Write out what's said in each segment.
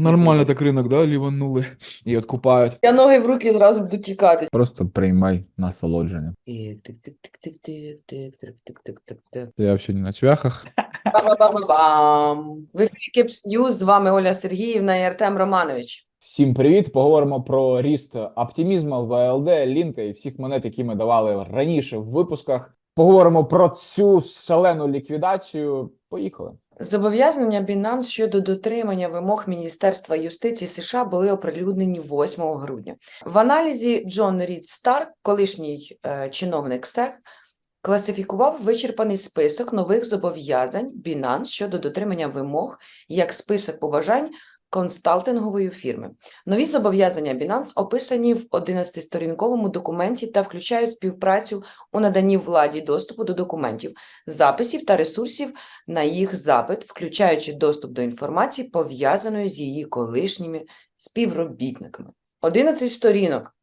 Нормально так ринок, да, ліванули і откупають. Я ноги в руки зразу буду тікати. Просто приймай насолодження. Тик-тик-тик-тик-тик-тик-тик-тик-тик. Я взагалі не на цвяхах. Ба-ба-ба-ба-бам. В ефірі Кепс Ньюз. З вами Оля Сергіївна і Артем Романович. Всім привіт! Поговоримо про ріст оптимізму, ВЛД, лінка і всіх монет, які ми давали раніше в випусках. Поговоримо про цю шалену ліквідацію. Поїхали. Зобов'язання Binance щодо дотримання вимог Міністерства юстиції США були оприлюднені 8 грудня. В аналізі Джон Рід Старк, колишній е, чиновник СЕК, класифікував вичерпаний список нових зобов'язань Binance щодо дотримання вимог як список побажань консалтингової фірми. Нові зобов'язання Binance описані в 11-сторінковому документі та включають співпрацю у наданні владі доступу до документів, записів та ресурсів на їх запит, включаючи доступ до інформації, пов'язаної з її колишніми співробітниками. 11 сторінок.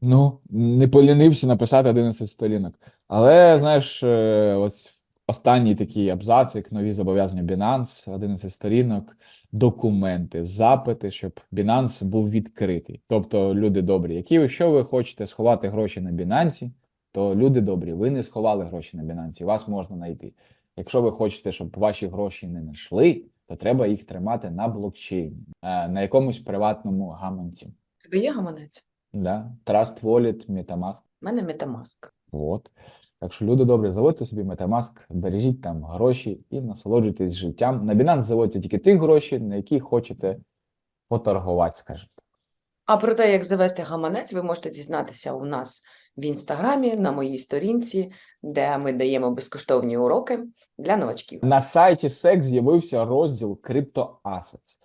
Ну, не полінився написати 11 сторінок. Але, знаєш, е, ось останній такий абзацик, нові зобов'язання Binance, 11 сторінок, документи, запити, щоб Binance був відкритий. Тобто, люди добрі, які, якщо ви хочете сховати гроші на Binance, то люди добрі, ви не сховали гроші на Binance, вас можна знайти. Якщо ви хочете, щоб ваші гроші не знайшли, то треба їх тримати на блокчейні, е, на якомусь приватному гаманці. Тебе є гаманець? Да? Trust Wallet, MetaMask. У мене метамаск. От. Так що, люди добрі, заводьте собі MetaMask, бережіть там гроші і насолоджуйтесь життям. На Binance заводьте тільки ті гроші, на які хочете поторгувати, скажімо так. А про те, як завести гаманець, ви можете дізнатися у нас в інстаграмі, на моїй сторінці, де ми даємо безкоштовні уроки для новачків. На сайті SEC з'явився розділ Assets.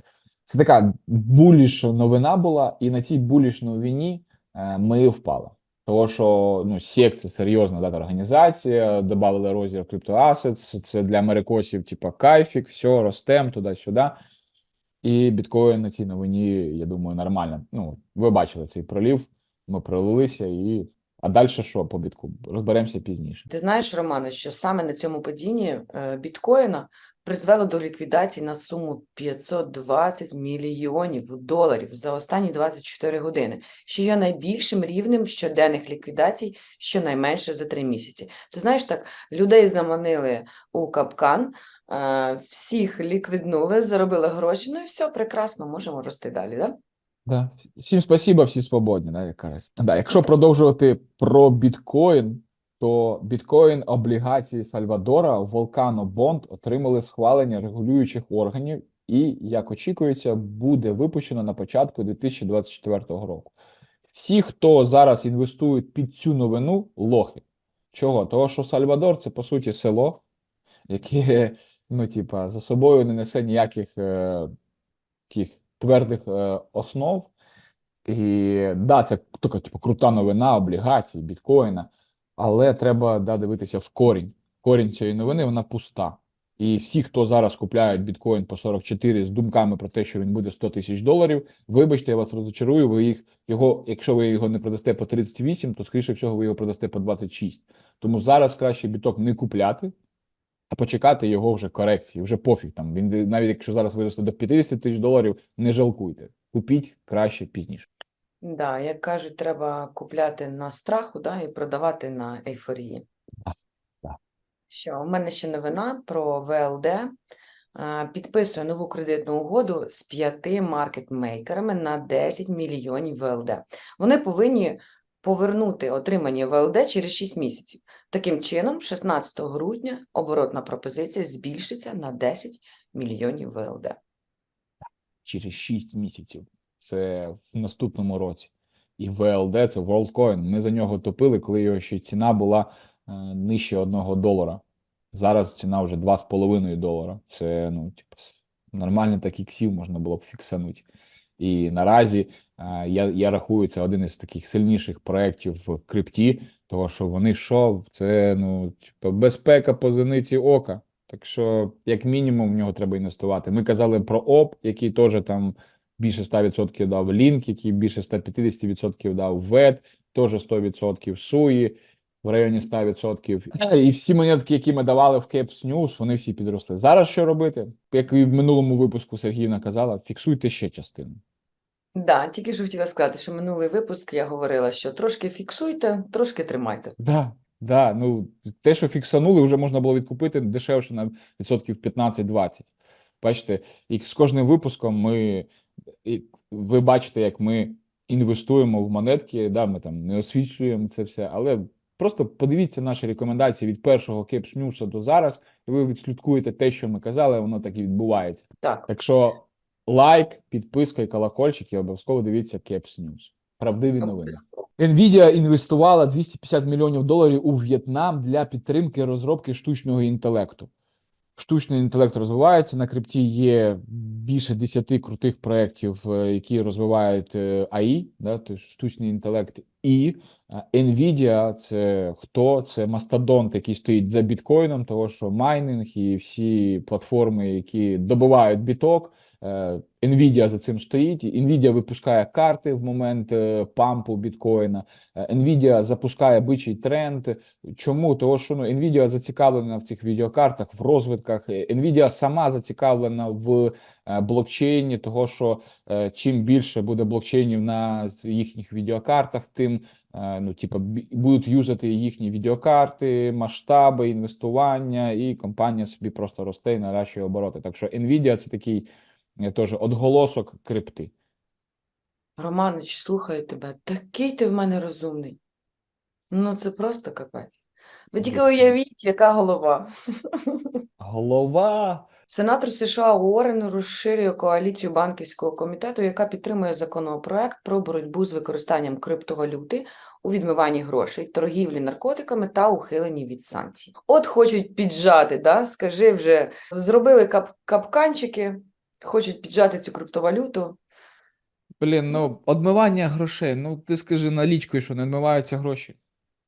Це така буліш новина була, і на цій буліш новині е, ми впали. Тому що ну, SEC – це серйозна дата організація, додали розділ Assets, це для америкосів, типа кайфік, все, ростем туди-сюди. І біткоін на цій новині, я думаю, нормально. Ну, ви бачили цей пролів, ми пролилися, і. А далі що по бітку? Розберемося пізніше. Ти знаєш, Романе, що саме на цьому падінні е, біткоїна призвело до ліквідації на суму 520 мільйонів доларів за останні 24 години, що є найбільшим рівнем щоденних ліквідацій щонайменше за три місяці. Це знаєш так, людей заманили у капкан, е, всіх ліквіднули, заробили гроші, ну і все, прекрасно, можемо рости далі, да? Да. Всім спасибо, всі свободні, да, як кажуть. Да, якщо продовжувати про біткоін, то біткоін облігації Сальвадора Volcano Bond отримали схвалення регулюючих органів і, як очікується, буде випущено на початку 2024 року. Всі, хто зараз інвестують під цю новину, лохи. Чого? Того, що Сальвадор це по суті село, яке ну, типа, за собою не несе ніяких е, таких твердих е, основ. І да, це така типу, крута новина облігацій, біткоїна, але треба да, дивитися в корінь. Корінь цієї новини вона пуста. І всі, хто зараз купляють біткоін по 44 з думками про те, що він буде 100 тисяч доларів, вибачте, я вас розочарую, ви їх його, якщо ви його не продасте по 38, то скоріше всього ви його продасте по 26. Тому зараз краще біток не купляти, а почекати його вже корекції, вже пофіг там. Він навіть якщо зараз виросте до 50 тисяч доларів, не жалкуйте. Купіть краще пізніше. Да, як кажуть, треба купляти на страху, да, і продавати на ейфорії. Да, да. Що, у мене ще новина про ВЛД. Підписує нову кредитну угоду з п'яти маркетмейкерами на 10 мільйонів ВЛД. Вони повинні повернути отримані ВЛД через 6 місяців. Таким чином, 16 грудня оборотна пропозиція збільшиться на 10 мільйонів ВЛД. через 6 місяців. Це в наступному році. І VLD це WorldCoin. Ми за нього топили, коли його ще ціна була е, нижче 1 долара. Зараз ціна вже 2,5 долара. Це ну, типу, нормально так іксів можна було б фіксанути. І наразі е, я, я рахую, це один із таких сильніших проєктів в крипті, того що вони що, це ну, типу, безпека по зениці ока. Так що, як мінімум, в нього треба інвестувати. Ми казали про ОП, який теж там більше 100% дав Лінк, який більше 150% дав ВЕД, теж 100% Суї. в районі 100%. І всі монетки, які ми давали в Caps News, вони всі підросли. Зараз що робити? Як і в минулому випуску Сергіївна казала, фіксуйте ще частину. Да, тільки що хотіла сказати, що минулий випуск я говорила, що трошки фіксуйте, трошки тримайте. Да, да, ну те, що фіксанули, вже можна було відкупити дешевше на відсотків 15-20. Бачите, і з кожним випуском ми ви бачите, як ми інвестуємо в монетки. Да, ми там не освічуємо це все, але просто подивіться наші рекомендації від першого News до зараз, і ви відслідкуєте те, що ми казали, воно так і відбувається. Так, Так що лайк, підписка і колокольчик, і обов'язково дивіться Caps News. Правдиві новини. Nvidia інвестувала 250 мільйонів доларів у В'єтнам для підтримки розробки штучного інтелекту. Штучний інтелект розвивається. На крипті є більше 10 крутих проєктів, е, які розвивають АІ, AI, да, тобто штучний інтелект. І е, Nvidia – це хто? Це мастодонт, який стоїть за біткоїном, того що майнинг і всі платформи, які добивають біток. Е, Nvidia за цим стоїть. Nvidia випускає карти в момент е, пампу біткоїна. Е, Nvidia запускає бичий тренд. Чому? Того, що ну, Nvidia зацікавлена в цих відеокартах, в розвитках. Nvidia сама зацікавлена в блокчейні, того, що чим більше буде блокчейнів на їхніх відеокартах, тим ну, типа, бі- будуть юзати їхні відеокарти, масштаби, інвестування, і компанія собі просто росте і наращує обороти. Так що Nvidia це такий теж отголосок крипти. Романич, слухаю тебе. Такий ти в мене розумний. Ну, це просто капець. Ви тільки уявіть, яка голова. Голова. Сенатор США Уоррен розширює коаліцію банківського комітету, яка підтримує законопроект про боротьбу з використанням криптовалюти у відмиванні грошей, торгівлі наркотиками та ухиленні від санкцій. От хочуть піджати, да? скажи вже, зробили кап капканчики, хочуть піджати цю криптовалюту. Блін, ну, одмивання грошей. Ну, ти скажи налічкою, що не відмиваються гроші.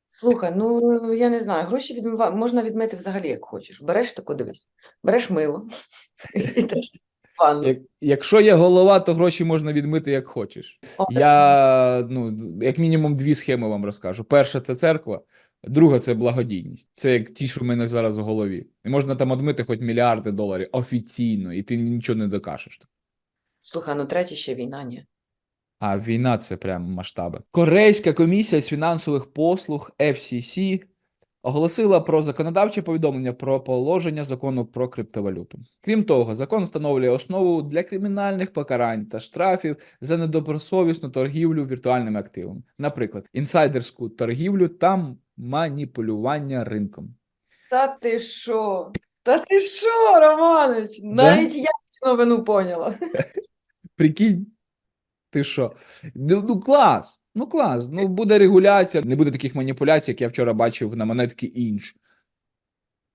Слухай, ну я не знаю, гроші відмива... можна відмити взагалі як хочеш. Береш таку, дивись, береш мило і теж ванну. Як, якщо є голова, то гроші можна відмити як хочеш. О, Я, ну, як мінімум, дві схеми вам розкажу. Перша це церква, друга це благодійність. Це як ті, що в мене зараз в голові. І можна там одмити хоч мільярди доларів офіційно, і ти нічого не докажеш. Слухай, ну третє ще війна, ні. А війна це прям масштаби. Корейська комісія з фінансових послуг FCC оголосила про законодавче повідомлення про положення закону про криптовалюту. Крім того, закон встановлює основу для кримінальних покарань та штрафів за недобросовісну торгівлю віртуальними активами, наприклад, інсайдерську торгівлю та маніпулювання ринком. Та ти що? Та ти що, Романович? Навіть я цю новину поняла. Прикинь, ти що? Ну, ну клас, ну клас. Ну буде регуляція, не буде таких маніпуляцій, як я вчора бачив на монетки інш.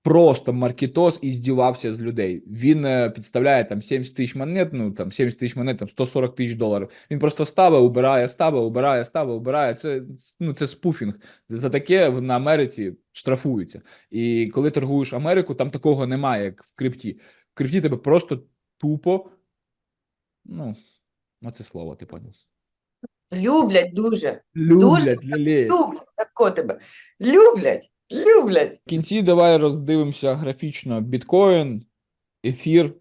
Просто маркетос і здівався з людей. Він е, підставляє там 70 тисяч монет, ну там 70 тисяч монет, там 140 тисяч доларів. Він просто ставить, убирає, ставить, убирає, ставить, убирає. Це, ну, це спуфінг. За таке на Америці штрафуються. І коли торгуєш Америку, там такого немає, як в крипті. В крипті тебе просто тупо. Ну, оце слово, ти поняв. Люблять дуже. Люблять, лілеють. Люблять тако тебе. Люблять, люблять. В кінці давай роздивимося графічно біткоін, ефір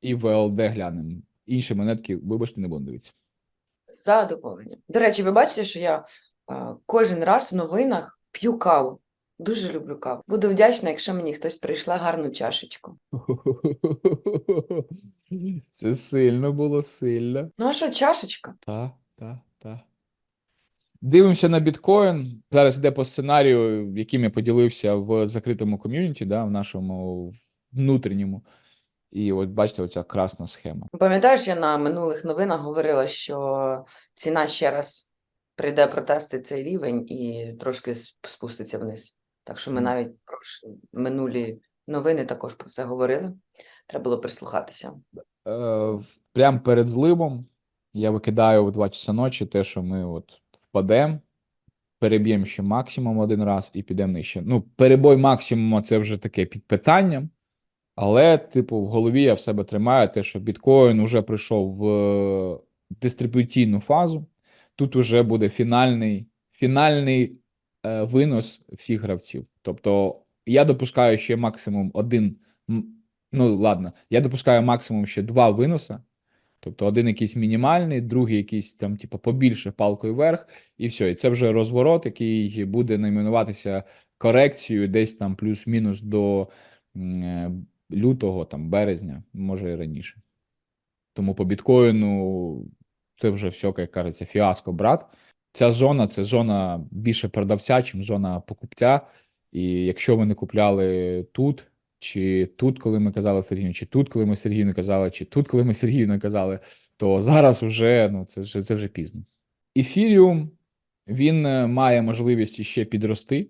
і ВЛД глянемо. Інші монетки, вибачте, не будемо дивитися. З задоволенням. До речі, ви бачите, що я а, кожен раз в новинах п'ю каву. Дуже люблю каву. Буду вдячна, якщо мені хтось прийшла гарну чашечку. Це сильно було сильно. Ну а що, чашечка? Та, та, та. Дивимося на біткоін. Зараз йде по сценарію, яким я поділився в закритому ком'юніті, да, в нашому внутрішньому. І от бачите, оця красна схема. Пам'ятаєш, я на минулих новинах говорила, що ціна ще раз прийде протести цей рівень і трошки спуститься вниз. Так що ми навіть про минулі новини також про це говорили. Треба було прислухатися. Е, в- прям перед зливом я викидаю в 2 часа ночі те, що ми от впадемо, переб'ємо ще максимум один раз і підемо нижче. Ну, перебой максимума це вже таке під питанням, але, типу, в голові я в себе тримаю те, що біткоін уже прийшов в е, дистрибуційну фазу. Тут уже буде фінальний, фінальний е, винос всіх гравців. Тобто я допускаю ще максимум один. Ну, ладно, я допускаю максимум ще два виноса. Тобто один якийсь мінімальний, другий якийсь там, типу, побільше палкою вверх, і все. І це вже розворот, який буде найменуватися корекцією десь там плюс-мінус до е, лютого, там, березня, може і раніше. Тому по біткоїну це вже все, як кажеться, фіаско, брат. Ця зона це зона більше продавця, чим зона покупця. І якщо ви не купляли тут, чи тут, коли ми казали Сергію, чи тут, коли ми Сергію не казали, чи тут, коли ми Сергію не казали, то зараз вже ну це вже це вже пізно. Ефіріум він е, має можливість ще підрости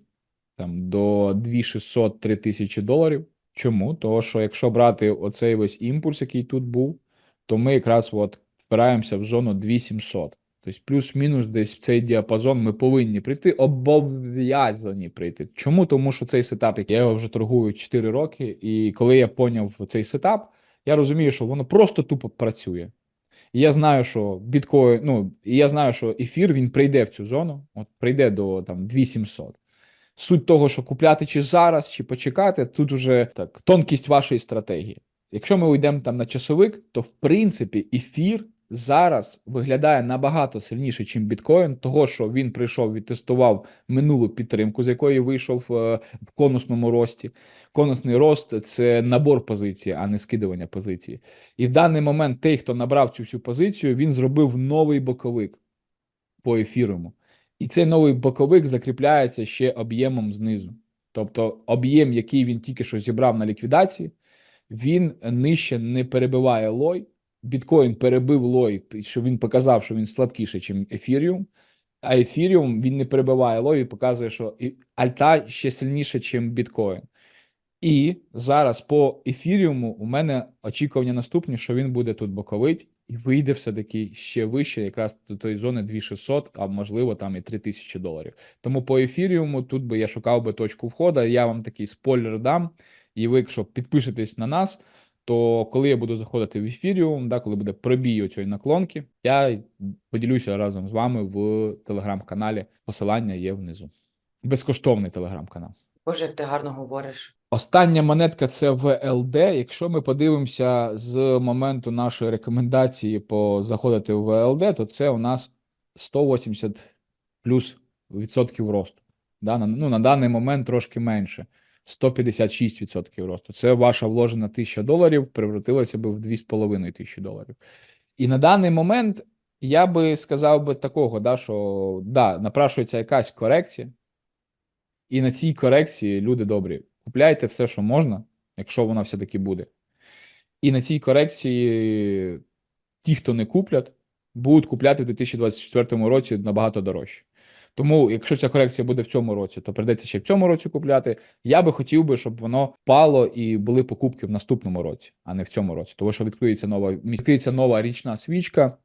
там до 2600 тисячі доларів. Чому? Тому що якщо брати оцей весь імпульс, який тут був, то ми якраз от впираємося в зону 2700. Тобто плюс-мінус десь в цей діапазон ми повинні прийти, обов'язані прийти. Чому? Тому що цей сетап, я його вже торгую 4 роки, і коли я поняв цей сетап, я розумію, що воно просто тупо працює. І я знаю, що біткоін, ну, і я знаю, що ефір він прийде в цю зону, от прийде до там 2700. Суть того, що купляти чи зараз, чи почекати, тут уже так тонкість вашої стратегії. Якщо ми уйдемо там на часовик, то в принципі ефір зараз виглядає набагато сильніше, ніж біткоін, того що він прийшов відтестував минулу підтримку, з якої вийшов е, в конусному рості. Конусний рост це набор позицій, а не скидування позиції. І в даний момент той, хто набрав цю всю позицію, він зробив новий боковик по ефіруму. І цей новий боковик закріпляється ще об'ємом знизу. Тобто об'єм, який він тільки що зібрав на ліквідації, він нижче не перебиває лой. Біткоін перебив лой, що він показав, що він слабкіший, ніж ефіріум. А ефіріум він не перебиває лой і показує, що альта ще сильніше, ніж біткоін. І зараз по ефіріуму у мене очікування наступні, що він буде тут боковить і вийде все-таки ще вище, якраз до тої зони 2600, а можливо там і 3000 доларів. Тому по ефіріуму тут би я шукав би точку входу. Я вам такий спойлер дам. І ви, якщо підпишетесь на нас, то коли я буду заходити в ефіріум, да, коли буде пробій цієї наклонки, я поділюся разом з вами в телеграм-каналі. Посилання є внизу. Безкоштовний телеграм-канал. Боже, як ти гарно говориш. Остання монетка це VLD. Якщо ми подивимося з моменту нашої рекомендації по заходити в VLD, то це у нас 180 плюс відсотків росту. Да, на, ну, на даний момент трошки менше. 156 відсотків росту. Це ваша вложена 1000 доларів превратилася би в 2,5 тисячі доларів. І на даний момент я би сказав би такого, да, що да, напрашується якась корекція. І на цій корекції, люди добрі, купляйте все, що можна, якщо вона все-таки буде. І на цій корекції ті, хто не куплять, будуть купляти в 2024 році набагато дорожче. Тому, якщо ця корекція буде в цьому році, то прийдеться ще в цьому році купляти. Я би хотів би, щоб воно впало і були покупки в наступному році, а не в цьому році. Тому що відкриється нова відкриється нова річна свічка.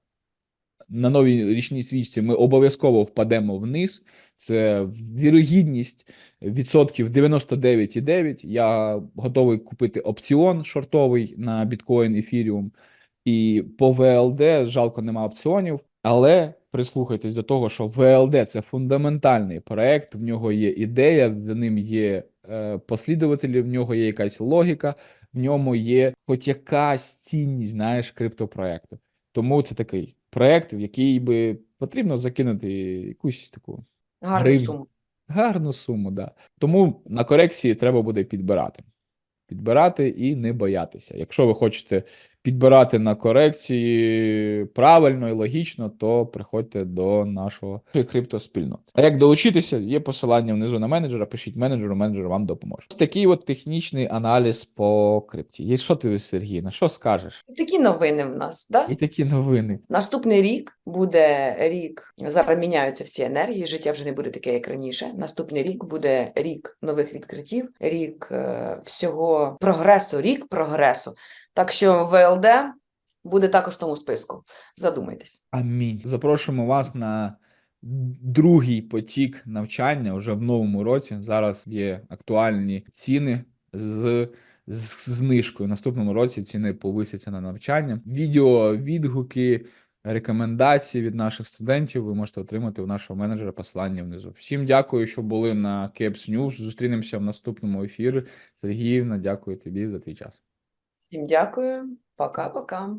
На новій річній свічці ми обов'язково впадемо вниз. Це вірогідність відсотків 99,9. Я готовий купити опціон шортовий на біткоін, ефіріум. І по ВЛД жалко нема опціонів, але прислухайтесь до того, що ВЛД це фундаментальний проект. В нього є ідея, в ним є е, послідователі, в нього є якась логіка, в ньому є хоч якась цінність, знаєш, криптопроекту. Тому це такий проект, в який би потрібно закинути якусь таку Гарну Гривні. суму. гарну суму. Да. Тому на корекції треба буде підбирати. Підбирати і не боятися. Якщо ви хочете підбирати на корекції правильно і логічно, то приходьте до нашого криптоспільноти. А як долучитися, є посилання внизу на менеджера. Пишіть менеджеру, менеджер вам допоможе. Ось такий от технічний аналіз по крипті. Є що ти, Сергій, на що скажеш? І такі новини в нас, да? І такі новини. Наступний рік буде рік. Зараз міняються всі енергії. Життя вже не буде таке, як раніше. Наступний рік буде рік нових відкриттів, рік е, всього прогресу, рік прогресу. Так що ВЛД буде також в тому списку. Задумайтесь. Амінь. Запрошуємо вас на другий потік навчання вже в новому році. Зараз є актуальні ціни з, з знижкою. Наступному році ціни повисяться на навчання. Відео, відгуки, рекомендації від наших студентів ви можете отримати у нашого менеджера посилання внизу. Всім дякую, що були на Caps News. Зустрінемося в наступному ефірі. Сергіївна, дякую тобі за твій час. Всім дякую. Пока-пока.